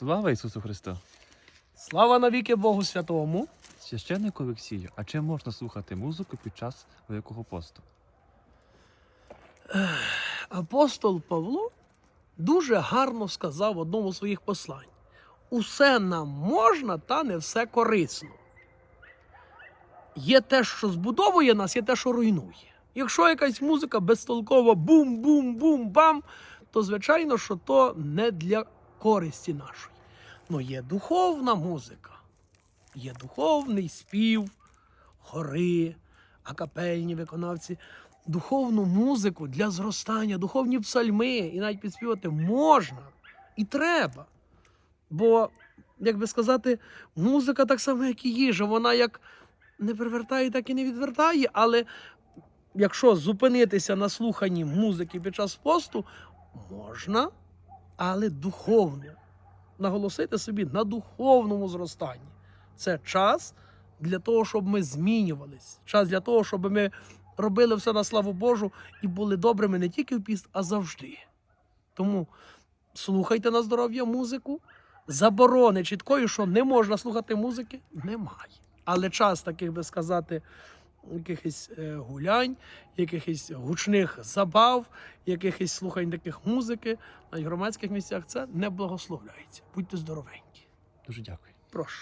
Слава Ісусу Христу! Слава навіки Богу Святому. Священник Олексію, а чи можна слухати музику під час Великого посту? Апостол Павло дуже гарно сказав в одному з своїх послань: усе нам можна, та не все корисно. Є те, що збудовує нас, є те, що руйнує. Якщо якась музика безтолкова бум-бум-бум-бам, то звичайно, що то не для користі нашої. Ну є духовна музика, є духовний спів, хори, акапельні виконавці. Духовну музику для зростання, духовні псальми і навіть підспівати можна і треба. Бо, як би сказати, музика так само, як і їжа, вона як не привертає, так і не відвертає. Але якщо зупинитися на слуханні музики під час посту, можна, але духовно. Наголосити собі на духовному зростанні. Це час для того, щоб ми змінювались, час для того, щоб ми робили все на славу Божу і були добрими не тільки в піст, а завжди. Тому слухайте на здоров'я музику. Заборони чіткої, що не можна слухати музики, немає. Але час таких би сказати, якихось е, гулянь, якихось гучних забав, якихось слухань таких музики на громадських місцях це не благословляється. Будьте здоровенькі. Дуже дякую. Прошу.